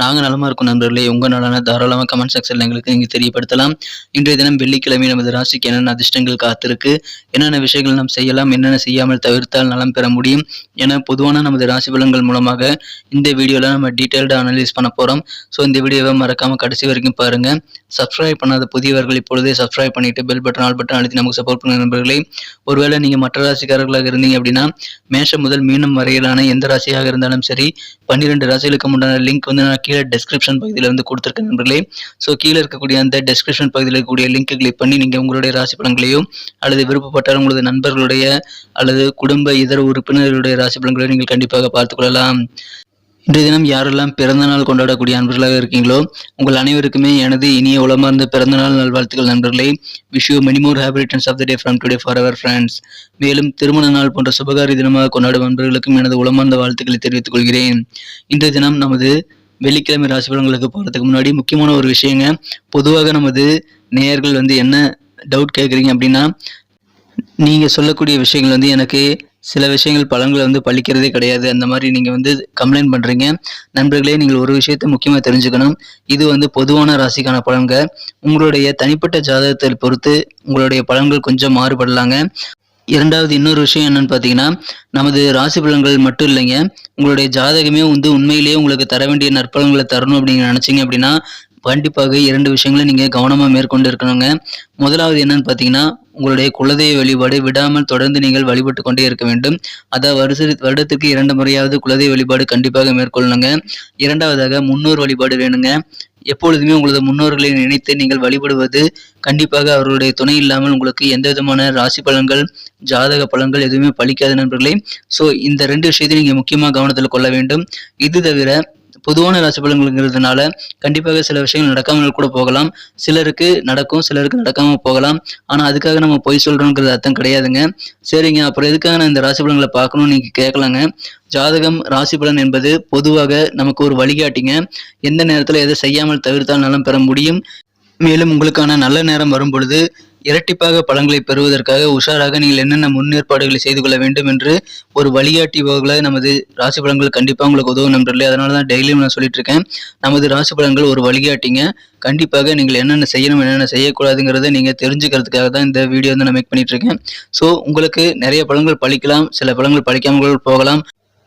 நாங்கள் நலமா இருக்கும் நண்பர்களே. உங்க நலனை தாராளமாக கமெண்ட் செக்ஷனில் எங்களுக்கு நீங்கள் தெரியப்படுத்தலாம். இன்றைய தினம் வெள்ளிக்கிழமை நமது ராசிக்கு என்னென்ன அதிர்ஷ்டங்கள் காத்திருக்கு என்னென்ன விஷயங்கள் நாம் செய்யலாம் என்னென்ன செய்யாமல் தவிர்த்தால் நலம் பெற முடியும் என பொதுவான நமது ராசி பலன்கள் மூலமாக இந்த வீடியோவில் நம்ம டீட்டெயில்டாக அனலைஸ் பண்ண போறோம். ஸோ இந்த வீடியோவை மறக்காம கடைசி வரைக்கும் பாருங்க. சப்ஸ்கிரைப் பண்ணாத புதியவர்கள் இப்பொழுதே சப்ஸ்கிரைப் பண்ணிட்டு பெல் பட்டன் ஆல் பட்டன் அழுத்தி நமக்கு சப்போர்ட் பண்ணுங்க நண்பர்களே. ஒருவேளை நீங்க மற்ற ராசிக்காரர்களாக இருந்தீங்க அப்படின்னா மேஷம் முதல் மீனம் வரையிலான எந்த ராசியாக இருந்தாலும் சரி பன்னிரெண்டு ராசிகளுக்கு முன்னான லிங்க் வந்து நான் கீழே டெஸ்கிரிப்ஷன் பகுதியில் வந்து கொடுத்துருக்கேன் நண்பர்களே. ஸோ கீழே இருக்கக்கூடிய அந்த டெஸ்கிரிப்ஷன் பகுதியில் இருக்கக்கூடிய லிங்க் கிளிக் பண்ணி நீங்கள் உங்களுடைய ராசி பலன்களையும் அல்லது விருப்பப்பட்டால் உங்களது நண்பர்களுடைய அல்லது குடும்ப இதர உறுப்பினர்களுடைய ராசி பலன்களையும் நீங்கள் கண்டிப்பாக பார்த்துக்கொள்ளலாம் இன்றைய தினம் யாரெல்லாம் பிறந்த நாள் கொண்டாடக்கூடிய நண்பர்களாக இருக்கீங்களோ உங்கள் அனைவருக்குமே எனது இனிய உளமார்ந்த பிறந்தநாள் நல்வாழ்த்துக்கள் நண்பர்களே. Wish you many more happy returns of the day from today for our friends மேலும் திருமண நாள் போன்ற சுபகாரி தினமாக கொண்டாடும் நண்பர்களுக்கும் எனது உளமார்ந்த வாழ்த்துக்களை தெரிவித்துக் கொள்கிறேன். இன்றைய தினம் நமது வெள்ளிக்கிழமை ராசி பலன்களுக்கு போகிறதுக்கு முன்னாடி முக்கியமான ஒரு விஷயங்க. பொதுவாக நமது நேயர்கள் வந்து என்ன டவுட் கேட்குறீங்க அப்படின்னா நீங்கள் சொல்லக்கூடிய விஷயங்கள் வந்து எனக்கு சில விஷயங்கள் பலன்களை வந்து பழிக்கிறதே கிடையாது. அந்த மாதிரி நீங்கள் வந்து கம்ப்ளைண்ட் பண்ணுறீங்க நண்பர்களே நீங்கள் ஒரு விஷயத்தை முக்கியமாக தெரிஞ்சுக்கணும். இது வந்து பொதுவான ராசிக்கான பலன்கள். உங்களுடைய தனிப்பட்ட ஜாதகத்தை பொறுத்து உங்களுடைய பலன்கள் கொஞ்சம் மாறுபடலாங்க. இரண்டாவது இன்னொரு விஷயம் என்னன்னு பார்த்தீங்கன்னா நமது ராசி பலன்கள் மட்டும் இல்லைங்க. உங்களுடைய ஜாதகமே வந்து உண்மையிலேயே உங்களுக்கு தர வேண்டிய நற்பலன்களை தரணும் அப்படின்னு நினச்சிங்க அப்படின்னா கண்டிப்பாக இரண்டு விஷயங்களை நீங்கள் கவனமாக மேற்கொண்டு இருக்கணுங்க. முதலாவது என்னன்னு பார்த்தீங்கன்னா உங்களுடைய குலதெய்வ வழிபாடு விடாமல் தொடர்ந்து நீங்கள் வழிபட்டு கொண்டே இருக்க வேண்டும். அதாவது வருஷ வருடத்துக்கு இரண்டு முறையாவது குலதெய்வ வழிபாடு கண்டிப்பாக மேற்கொள்ளணுங்க. இரண்டாவதாக முன்னோர் வழிபாடு வேணுங்க. எப்பொழுதுமே உங்களது முன்னோர்களை நினைத்து நீங்கள் வழிபடுவது கண்டிப்பாக அவர்களுடைய துணை இல்லாமல் உங்களுக்கு எந்த விதமான ராசி பலன்கள் ஜாதக பலன்கள் எதுவுமே பலிக்காத நண்பர்களே. ஸோ இந்த ரெண்டு விஷயத்தையும் நீங்கள் முக்கியமாக கவனத்தில் கொள்ள வேண்டும். இது தவிர பொதுவான ராசி பலன்களுங்கிறதுனால கண்டிப்பாக சில விஷயங்கள் நடக்காமல் கூட போகலாம். சிலருக்கு நடக்கும் சிலருக்கு நடக்காமல் போகலாம். ஆனா அதுக்காக நம்ம பொய் சொல்கிறோங்கிறது அர்த்தம் கிடையாதுங்க. சரிங்க அப்புறம் எதுக்காக நான் இந்த ராசி பலன்களை பார்க்கணும்னு நீங்க கேட்கலாங்க. ஜாதகம் ராசி பலன் என்பது பொதுவாக நமக்கு ஒரு வழிகாட்டிங்க. எந்த நேரத்தில் எதை செய்யாமல் தவிர்த்தால் நலம் பெற முடியும்? மேலும் உங்களுக்கான நல்ல நேரம் வரும் பொழுது இரட்டிப்பாக பழங்களை பெறுவதற்காக உஷாராக நீங்கள் என்னென்ன முன்னேற்பாடுகளை செய்து கொள்ள வேண்டும் என்று ஒரு வழிகாட்டி போகல நமது ராசி பலன்கள் கண்டிப்பாக உங்களுக்கு உதவும் நண்பர்களே. அதனால தான் டெய்லியும் நான் சொல்லிட்டு இருக்கேன். நமது ராசி பலன்கள் ஒரு வழிகாட்டிங்க. கண்டிப்பாக நீங்கள் என்னென்ன செய்யணும் என்னென்ன செய்யக்கூடாதுங்கிறத நீங்கள் தெரிஞ்சுக்கிறதுக்காக தான் இந்த வீடியோ வந்து நான் மேக் பண்ணிட்டு இருக்கேன். ஸோ உங்களுக்கு நிறைய பழங்கள் பழிக்கலாம் சில பழங்கள் பழிக்காமல் போகலாம்.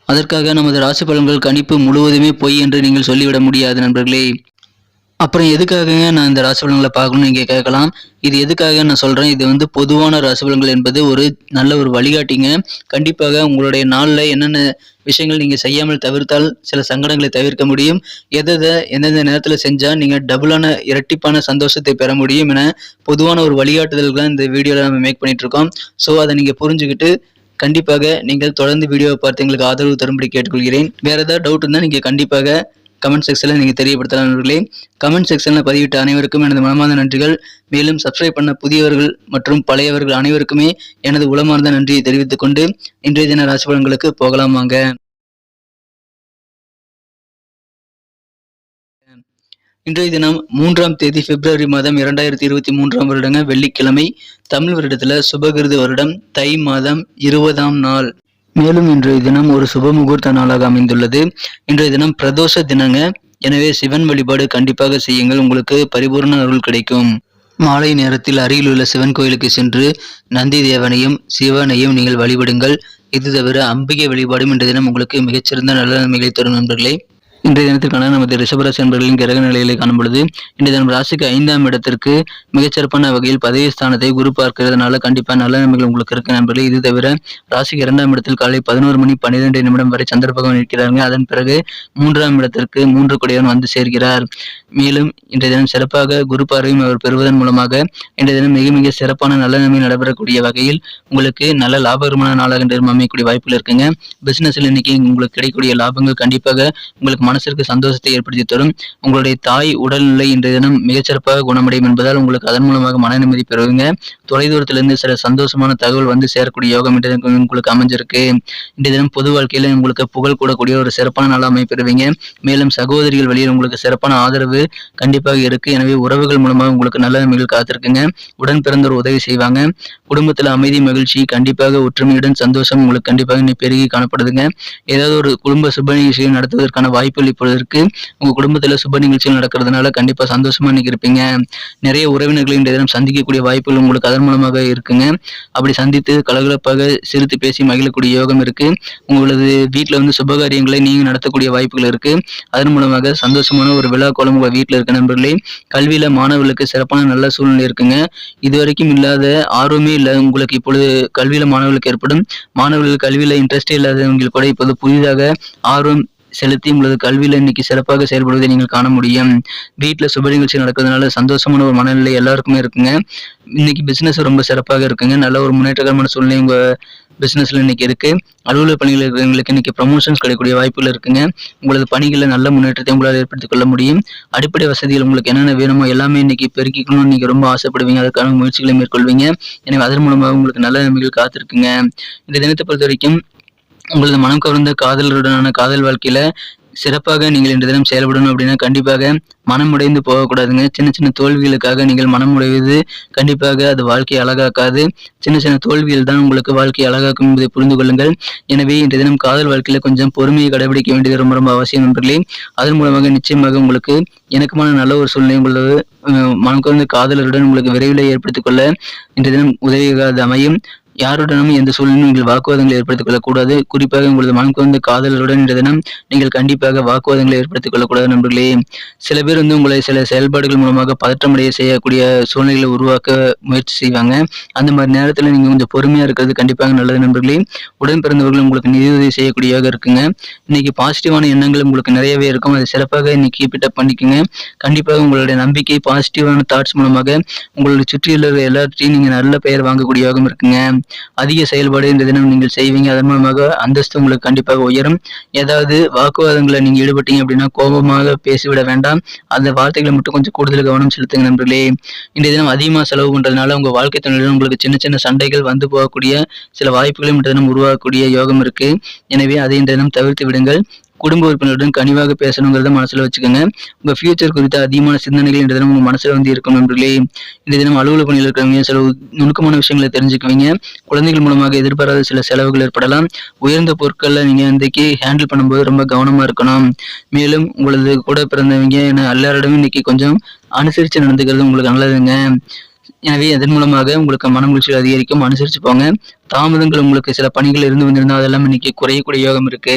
அதற்காக நமது ராசி பலன்கள் கணிப்பு முழுவதுமே பொய் என்று நீங்கள் சொல்லிவிட முடியாது நண்பர்களே. அப்புறம் எதுக்காகங்க நான் இந்த ராசி பலன்களை பார்க்கணும்னு நீங்கள் கேட்கலாம்? இது எதுக்காக நான் சொல்கிறேன் இது வந்து பொதுவான ராசி பலன்கள் என்பது ஒரு நல்ல ஒரு வழிகாட்டிங்க. கண்டிப்பாக உங்களுடைய நாளில் என்னென்ன விஷயங்கள் நீங்கள் செய்யாமல் தவிர்த்தால் சில சங்கடங்களை தவிர்க்க முடியும். எதை எந்தெந்த நேரத்தில் செஞ்சால் நீங்கள் டபுளான இரட்டிப்பான சந்தோஷத்தை பெற முடியும் என பொதுவான ஒரு வழிகாட்டுதல்களை இந்த வீடியோவில் நம்ம மேக் பண்ணிகிட்ருக்கோம் இருக்கோம் ஸோ அதை நீங்கள் புரிஞ்சுக்கிட்டு கண்டிப்பாக நீங்கள் தொடர்ந்து வீடியோவை பார்த்து எங்களுக்கு ஆதரவு தரும்படி கேட்டுக்கொள்கிறேன். வேறு ஏதாவது டவுட் இருந்தால் நீங்கள் கண்டிப்பாக கமெண்ட் செக்ஷனில் நீங்கள் தெரியப்படுத்தலாம் நண்பர்களே. கமெண்ட் செக்ஷனில் பதிவிட்ட அனைவருக்கும் எனது மனமார்ந்த நன்றிகள். மேலும் சப்ஸ்கிரைப் பண்ண புதியவர்கள் மற்றும் பழையவர்கள் அனைவருக்குமே எனது உளமார்ந்த நன்றியை தெரிவித்துக் கொண்டு இன்றைய தின ராசி பலன்களுக்கு போகலாம் வாங்க. இன்றைய தினம் மூன்றாம் தேதி பிப்ரவரி மாதம் இரண்டாயிரத்தி இருபத்தி மூன்றாம் வருடங்க வெள்ளிக்கிழமை தமிழ் வருடத்துல சுபகிருது வருடம் தை மாதம் இருபதாம் நாள். மேலும் இன்றைய தினம் ஒரு சுப முகூர்த்த நாளாக அமைந்துள்ளது. இன்றைய தினம் பிரதோஷ தினங்க. எனவே சிவன் வழிபாடு கண்டிப்பாக செய்யுங்கள். உங்களுக்கு பரிபூர்ண அருள் கிடைக்கும். மாலை நேரத்தில் அருகில் உள்ள சிவன் கோயிலுக்கு சென்று நந்தி தேவனையும் சிவனையும் நீங்கள் வழிபடுங்கள். இது தவிர அம்பிகை வழிபாடும் இன்றைய தினம் உங்களுக்கு மிகச்சிறந்த நல்ல நன்மைகளை தரும் நண்பர்களே. இன்றைய தினத்திற்கான நமது ரிஷபராசி என்பர்களின் கிரக நிலைகளை காணும் பொழுது இன்றைய தினம் ராசிக்கு ஐந்தாம் இடத்திற்கு மிகச்சிறப்பான வகையில் பதவி ஸ்தானத்தை குரு பார்க்கிறதுனால கண்டிப்பா நல்ல நன்மைகள் உங்களுக்கு இருக்கு நண்பர்களே. இது தவிர ராசிக்கு இரண்டாம் இடத்தில் காலை பதினோரு மணி பன்னிரெண்டு நிமிடம் வரை சந்திர பகவான் இருக்கிறாங்க அதன் பிறகு மூன்றாம் இடத்திற்கு மூன்று கொடியவன் வந்து சேர்கிறார். மேலும் இன்றைய தினம் சிறப்பாக குரு பார்வையும் அவர் பெறுவதன் மூலமாக இன்றைய தினம் மிக மிக சிறப்பான நல்ல நன்மை நடைபெறக்கூடிய வகையில் உங்களுக்கு நல்ல லாபகரமான நாளாக இன்று அமையக்கூடிய வாய்ப்புகள் இருக்குங்க. பிசினஸ்ல இன்னைக்கு உங்களுக்கு கிடைக்கக்கூடிய லாபங்கள் கண்டிப்பாக உங்களுக்கு மன மனசிற்கு சந்தோஷத்தை ஏற்படுத்தி தரும். உங்களுடைய தாய் உடல்நிலை இன்றைய தினம் மிகச்சிறப்பாக குணமடையும் என்பதால் உங்களுக்கு அதன் மூலமாக மன நிம்மதி பெறுவீங்க. தொலைதூரத்திலிருந்து சில சந்தோஷமான தகவல் வந்து சேரக்கூடிய யோகம் இன்றைய தினம் உங்களுக்கு அமைஞ்சிருக்கு. இன்றைய தினம் பொது வாழ்க்கையில் உங்களுக்கு புகழ் கூடக்கூடிய ஒரு சிறப்பான நல்ல அமைப்பெறுவீங்க மேலும் சகோதரிகள் வழியில் உங்களுக்கு சிறப்பான ஆதரவு கண்டிப்பாக இருக்கு. எனவே உறவுகள் மூலமாக உங்களுக்கு நல்ல நன்மைகள் காத்திருக்குங்க. உடன் பிறந்தோர் உதவி செய்வாங்க. குடும்பத்தில் அமைதி மகிழ்ச்சி கண்டிப்பாக ஒற்றுமையுடன் சந்தோஷம் உங்களுக்கு கண்டிப்பாக பெருகி காணப்படுதுங்க. ஏதாவது ஒரு குடும்ப சுப நிகழ்ச்சியை நடத்துவதற்கான வாய்ப்புகள் இப்பொழுது இருக்கு. உங்க குடும்பத்தில் சுப நிகழ்ச்சிகள் நடக்கிறதுனால கண்டிப்பா சந்தோஷமா இன்னைக்கு இருப்பீங்க நிறைய உறவினர்களை இன்றைய தினம் சந்திக்கக்கூடிய வாய்ப்புகள் உங்களுக்கு அதன் மூலமாக இருக்குங்க. அப்படி சந்தித்து கலகலப்பாக சிரித்து பேசி மகிழக்கூடிய யோகம் இருக்கு. உங்களது வீட்டில் வந்து சுபகாரியங்களை நீங்க நடத்தக்கூடிய வாய்ப்புகள் இருக்கு. அதன் மூலமாக சந்தோஷமான ஒரு விழா கோலம் உங்க வீட்டில் இருக்க நண்பர்களே. கல்வியில மாணவர்களுக்கு சிறப்பான நல்ல சூழ்நிலை இருக்குங்க. இதுவரைக்கும் இல்லாத ஆர்வமே இல்லை உங்களுக்கு இப்பொழுது கல்வியில மாணவர்களுக்கு ஏற்படும். மாணவர்கள் கல்வியில இன்ட்ரெஸ்டே இல்லாதவங்களுக்கு கூட இப்போது புதிதாக ஆர்வம் செலுத்தி உங்களது கல்வியில இன்னைக்கு சிறப்பாக செயல்படுவதை நீங்கள் காண முடியும். வீட்டில் சுப நிகழ்ச்சி நடக்கிறதுனால சந்தோஷமான ஒரு மனநிலை எல்லாருக்குமே இருக்குங்க. இன்னைக்கு பிசினஸ் ரொம்ப சிறப்பாக இருக்குங்க. நல்ல ஒரு முன்னேற்றகரமான சூழ்நிலை உங்க பிசினஸ்ல இன்னைக்கு இருக்கு. அலுவலக பணிகள் இருக்கிறவங்களுக்கு இன்னைக்கு ப்ரமோஷன்ஸ் கிடைக்கக்கூடிய வாய்ப்புகள் இருக்குங்க. உங்களது பணிகளில் நல்ல முன்னேற்றத்தை உங்களால் ஏற்படுத்திக் கொள்ள முடியும். அடிப்படை வசதிகள் உங்களுக்கு என்னென்ன வேணுமோ எல்லாமே இன்னைக்கு பெருக்கிக்கணும்னு நீங்க ரொம்ப ஆசைப்படுவீங்க. அதுக்கான முயற்சிகளை மேற்கொள்வீங்க. எனவே அதன் மூலமாக உங்களுக்கு நல்ல நன்மைகள் காத்திருக்குங்க. இந்த தினத்தை பொறுத்த வரைக்கும் உங்களது மனம் கவர்ந்த காதலருடனான காதல் வாழ்க்கையில சிறப்பாக நீங்கள் இன்று தினம் செயல்படணும் அப்படின்னா கண்டிப்பாக மனம் உடைந்து போகக்கூடாதுங்க. சின்ன சின்ன தோல்விகளுக்காக நீங்கள் மனம் உடைவது கண்டிப்பாக அது வாழ்க்கையை அழகாக்காது. சின்ன சின்ன தோல்விகள் தான் உங்களுக்கு வாழ்க்கையை அழகாக்கும் என்பதை புரிந்து கொள்ளுங்கள். எனவே இன்று தினம் காதல் வாழ்க்கையில கொஞ்சம் பொறுமையை கடைபிடிக்க வேண்டியது ரொம்ப ரொம்ப அவசியம் நண்பர்களே. அதன் மூலமாக நிச்சயமாக உங்களுக்கு எனக்குமான நல்ல ஒரு சூழ்நிலை உங்களது மனம் கவர்ந்த காதலருடன் உங்களுக்கு விரைவில் ஏற்படுத்திக் கொள்ள இன்று தினம் உதவியாக அமையும். யாருடனும் எந்த சூழ்நிலையும் நீங்கள் வாக்குவாதங்களை ஏற்படுத்திக் கொள்ளக்கூடாது குறிப்பாக உங்களது மனம் குறைந்த காதலருடன் இந்த தினம் நீங்கள் கண்டிப்பாக வாக்குவாதங்களை ஏற்படுத்திக் கொள்ளக்கூடாது நண்பர்களே. சில பேர் வந்து உங்களை சில செயல்பாடுகள் மூலமாக பதற்றமடைய செய்யக்கூடிய சூழ்நிலைகளை உருவாக்க முயற்சி செய்வாங்க. அந்த மாதிரி நேரத்தில் நீங்கள் கொஞ்சம் பொறுமையாக இருக்கிறது கண்டிப்பாக நல்லது நண்பர்களே. உடன் பிறந்தவர்கள் உங்களுக்கு நிதியுதவி செய்யக்கூடியதாக இருக்குங்க. இன்னைக்கு பாசிட்டிவான எண்ணங்கள் உங்களுக்கு நிறையவே இருக்கும். அதை சிறப்பாக இன்னைக்கு கீப் அப் பண்ணிக்கோங்க. கண்டிப்பாக உங்களுடைய நம்பிக்கை பாசிட்டிவான தாட்ஸ் மூலமாக உங்களுடைய சுற்றியுள்ள எல்லாத்தையும் நீங்கள் நல்ல பெயர் வாங்கக்கூடியதாகவும் இருக்குங்க. அதிக செயல்பாடு இந்த தினம் நீங்கள் செய்வீங்க. அதன் மூலமாக அந்தஸ்து உங்களுக்கு கண்டிப்பாக உயரும். ஏதாவது வாக்குவாதங்களை நீங்கள் ஈடுபட்டீங்க அப்படின்னா கோபமாக பேசிவிட வேண்டாம். அந்த வார்த்தைகளை மட்டும் கொஞ்சம் கூடுதல் கவனம் செலுத்துங்க நண்பர்களே. இன்றைய தினம் அதிகமாக செலவு பண்றதுனால உங்க வாழ்க்கை துணையுடன் உங்களுக்கு சின்ன சின்ன சண்டைகள் வந்து போகக்கூடிய சில வாய்ப்புகளும் இந்த தினம் உருவாகக்கூடிய யோகம் இருக்கு. எனவே அதை இந்த தினம் தவிர்த்து விடுங்கள். குடும்ப உறுப்பினருடன் கனிவாக பேசணுங்கிறத மனசுல வச்சுக்கோங்க. உங்க ஃபியூச்சர் குறித்த அதிகமான சிந்தனைகள் இந்த தினம் உங்க மனசுல வந்து இருக்கும் நண்பர்களே. இந்த தினம் அலுவலக பணியில் இருக்கிறவங்க சில நுணுக்கமான விஷயங்களை தெரிஞ்சுக்குவீங்க. குழந்தைகள் மூலமாக எதிர்பாராத சில செலவுகள் ஏற்படலாம். உயர்ந்த பொருட்களை நீங்க இன்றைக்கு ஹேண்டில் பண்ணும்போது ரொம்ப கவனமா இருக்கணும். மேலும் உங்களது கூட பிறந்தவங்க என எல்லாரிடமும் இன்னைக்கு கொஞ்சம் அனுசரித்து நடந்துக்கிறது உங்களுக்கு நல்லதுங்க. எனவே அதன் மூலமாக உங்களுக்கு மன மகிழ்ச்சி அதிகரிக்கும். அனுசரிச்சு போங்க. தாமதங்கள் உங்களுக்கு சில பணிகள் இருந்து வந்திருந்தா அதெல்லாம் இன்னைக்கு குறையக்கூடிய யோகம் இருக்கு.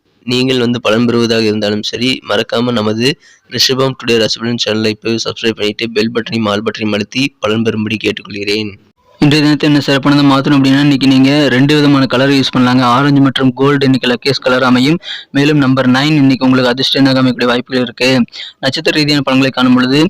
நீங்கள் வந்து பலன் பெறுவதாக இருந்தாலும் சரி மறக்காமல் நமது ரிஷபம் டுடே ரசிபலன் சேனலை இப்போ சப்ஸ்கிரைப் பண்ணிட்டு பெல் பட்டனையும் ஆல் பட்டனையும் அழுத்தி பலன் பெறும்படி கேட்டுக்கொள்கிறேன். இன்றைய தினத்தை என்ன சிறப்பானதை மாற்றணும் அப்படின்னா இன்னைக்கு நீங்க ரெண்டு விதமான கலர் யூஸ் பண்ணலாங்க. ஆரஞ்சு மற்றும் கோல்டு இன்றைக்கி லக்கேஸ் கலர் அமையும். மேலும் நம்பர் நைன் இன்னைக்கு உங்களுக்கு அதிர்ஷ்டமாக அமைக்கக்கூடிய வாய்ப்புகள் இருக்கு. நட்சத்திர ரீதியான பலன்களை காணும் பொழுது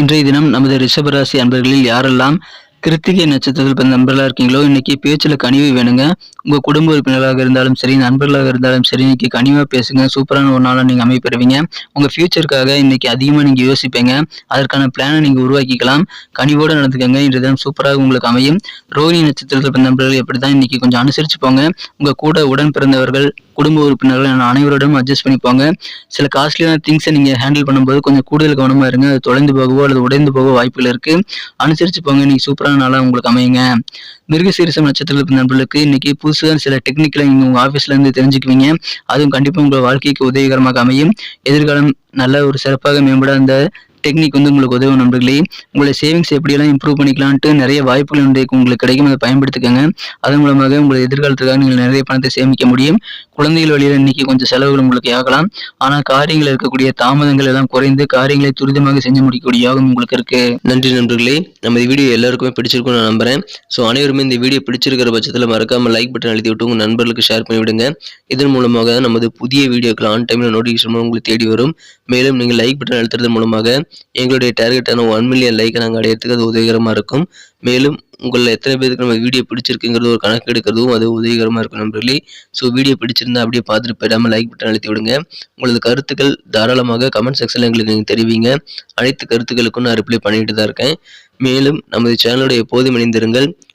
இன்றைய தினம் நமது ரிஷபராசி அன்பர்களில் யாரெல்லாம் கிருத்திகை நட்சத்திரத்தில் பிறந்த நண்பர்களாக இருக்கீங்களோ இன்னைக்கு பேச்சில் கனிவு வேணுங்க. உங்கள் குடும்ப உறுப்பினராக இருந்தாலும் சரி நண்பர்களாக இருந்தாலும் சரி இன்னைக்கு கனிவாக பேசுங்க. சூப்பரான ஒரு நாளாக நீங்கள் அமைப்பெறுவீங்க. உங்கள் ஃபியூச்சருக்காக இன்னைக்கு அதிகமாக நீங்கள் யோசிப்பீங்க. அதற்கான பிளானை நீங்கள் உருவாக்கிக்கலாம். கனிவோடு நடந்துக்கங்க. இன்றைய தான் சூப்பராக உங்களுக்கு அமையும். ரோஹிணி நட்சத்திரத்தில் பிறந்த நண்பர்கள் எப்படிதான் இன்னைக்கு கொஞ்சம் அனுசரிச்சு போங்க. உங்கள் கூட உடன் பிறந்தவர்கள் குடும்ப உறுப்பினர்கள் என அனைவரோடும் அட்ஜஸ்ட் பண்ணிப்போங்க சில காஸ்ட்லியான திங்ஸை நீங்கள் ஹேண்டில் பண்ணும்போது கொஞ்சம் கூடுதல் கவனமாக இருங்க. அது தொலைந்து போகவோ அல்லது உடைந்து போகவோ வாய்ப்புகள் இருக்குது அனுசரிச்சு போங்க. நீங்கள் சூப்பராக சிறப்பான நாளாக உங்களுக்கு அமையுங்க. மிருகசீரிசம் நட்சத்திரத்தில் நண்பர்களுக்கு இன்னைக்கு புதுசாக சில டெக்னிக்கலை நீங்கள் உங்கள் ஆஃபீஸ்ல இருந்து தெரிஞ்சுக்குவீங்க. அதுவும் கண்டிப்பாக உங்கள் வாழ்க்கைக்கு உதவிகரமாக அமையும். எதிர்காலம் நல்ல ஒரு சிறப்பாக மேம்பட அந்த டெக்னிக் வந்து உங்களுக்கு உதவும் நண்பர்களே. உங்களை சேவிங்ஸ் எப்படியெல்லாம் இம்ப்ரூவ் பண்ணிக்கலான்ட்டு நிறைய வாய்ப்புகள் உண்டு உங்களுக்கு கிடைக்கும் அதை பயன்படுத்திக்கோங்க. அதன் மூலமாக உங்கள் எதிர்காலத்துக்காக நீங்கள் நிறைய பணத்தை சேமிக்க முடியும். குழந்தைகள் வழியில் இன்னைக்கு கொஞ்சம் செலவுகள் உங்களுக்கு ஆகலாம். ஆனால் காரியங்கள் இருக்கக்கூடிய தாமதங்கள் எல்லாம் குறைந்து காரியங்களை துரிதமாக செஞ்சு முடிக்கக்கூடிய யோகம் உங்களுக்கு இருக்கு. நன்றி நண்பர்களே. நம்ம இந்த வீடியோ எல்லாருக்குமே பிடிச்சிருக்கும் நான் நம்புறேன். ஸோ அனைவருமே இந்த வீடியோ பிடிச்சிருக்கிற பட்சத்தில் மறக்காம லைக் பட்டன் அழுத்தி விட்டு உங்கள் நண்பர்களுக்கு ஷேர் பண்ணி விடுங்க இதன் மூலமாக நமது புதிய வீடியோக்கள் ஆன் டைமில் நோட்டிஃபிகேஷன் உங்களுக்கு தேடி வரும். மேலும் நீங்கள் லைக் பட்டன் அழுத்துறது மூலமாக எங்களுடைய டார்கெட்டான ஒன் மில்லியன் லைக்கை நாங்கள் அடையிறதுக்கு அது உதவிகரமாக இருக்கும். மேலும் உங்களில் எத்தனை பேருக்கு நம்ம வீடியோ பிடிச்சிருக்குங்கிறது ஒரு கணக்கு எடுக்கிறதும் அது உதவிகரமாக இருக்கும் நண்பர்களே. ஸோ வீடியோ பிடிச்சிருந்தா அப்படியே பார்த்துட்டு போயிடாமல் லைக் பட்டன் அழுத்தி விடுங்க. உங்களது கருத்துக்கள் தாராளமாக கமெண்ட் செக்ஷனில் எங்களுக்கு நீங்கள் தெரிவிங்க. அனைத்து கருத்துக்களுக்கும் நான் ரிப்ளை பண்ணிட்டு தான் இருக்கேன். மேலும் நமது சேனலோட எப்போதும் இணைந்திருங்கள்.